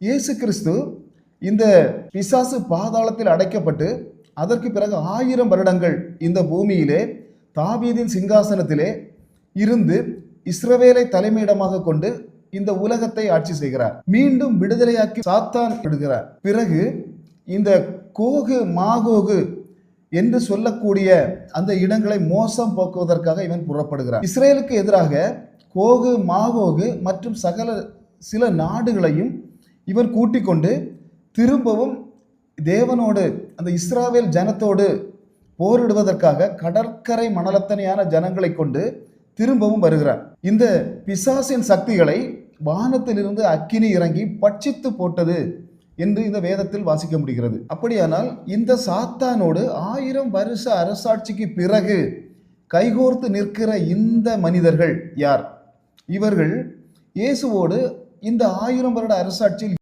இயேசு கிறிஸ்து இந்த பிசாசு பாதாளத்தில் அடைக்கப்பட்டு அதற்கு பிறகு ஆயிரம் வருடங்கள் இந்த பூமியிலே தாவீதின் சிங்காசனத்திலே இருந்து இஸ்ரவேலை தலைமையிடமாக கொண்டு இந்த உலகத்தை ஆட்சி செய்கிறார். மீண்டும் விடுதலையாக்கி சாத்தான் விடுகிறார் பிறகு இந்த கோகு மாகோகு என்று சொல்லக்கூடிய அந்த இடங்களை மோசம் போக்குவதற்காக இவன் புறப்படுகிறான். இஸ்ரேலுக்கு எதிராக கோகு மாகோகு மற்றும் சகல சில நாடுகளையும் இவர் கூட்டிக் கொண்டு திரும்பவும் தேவனோடு அந்த இஸ்ராவேல் ஜனத்தோடு போரிடுவதற்காக கடற்கரை மணலத்தனையான ஜனங்களை கொண்டு திரும்பவும் வருகிறார். இந்த பிசாசின் சக்திகளை வானத்திலிருந்து அக்கினி இறங்கி பட்சித்து போட்டது என்று இந்த வேதத்தில் வாசிக்க முடிகிறது. அப்படியானால் இந்த சாத்தானோடு ஆயிரம் வருஷ அரசாட்சிக்கு பிறகு கைகோர்த்து நிற்கிற இந்த மனிதர்கள் யார்? இவர்கள் இயேசுவோடு இந்த ஆயிரம் வருட அரசாட்சியில்